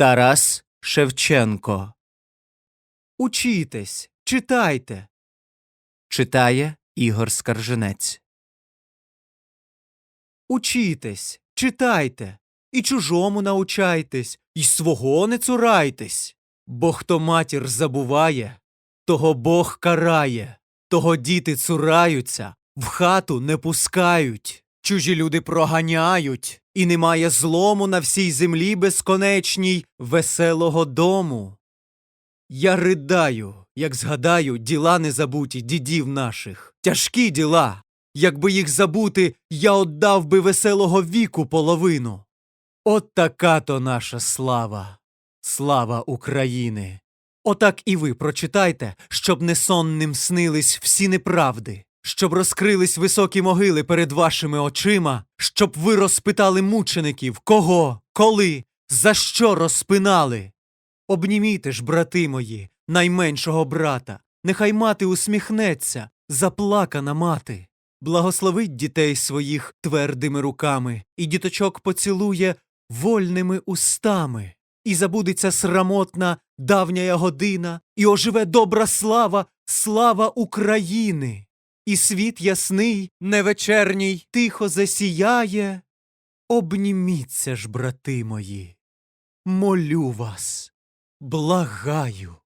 Тарас Шевченко. Учітесь, читайте. Читає Ігор Скарженець. Учітесь, читайте, і чужому научайтесь, і свого не цурайтесь. Бо хто матір забуває, того Бог карає, того діти цураються, в хату не пускають, чужі люди проганяють, і немає злому на всій землі безконечній веселого дому. Я ридаю, як згадаю діла незабуті дідів наших, тяжкі діла. Якби їх забути, я отдав би веселого віку половину. От така то наша слава, слава України. Отак і ви прочитайте, щоб несонним снились всі неправди, щоб розкрились високі могили перед вашими очима, щоб ви розпитали мучеників, кого, коли, за що розпинали. Обніміте ж, брати мої, найменшого брата, нехай мати усміхнеться, заплакана мати. Благословить дітей своїх твердими руками, і діточок поцілує вольними устами, і забудеться срамотна давня година, і оживе добра слава, слава України, і світ ясний, невечерній, тихо засіяє. Обніміться ж, брати мої, молю вас, благаю.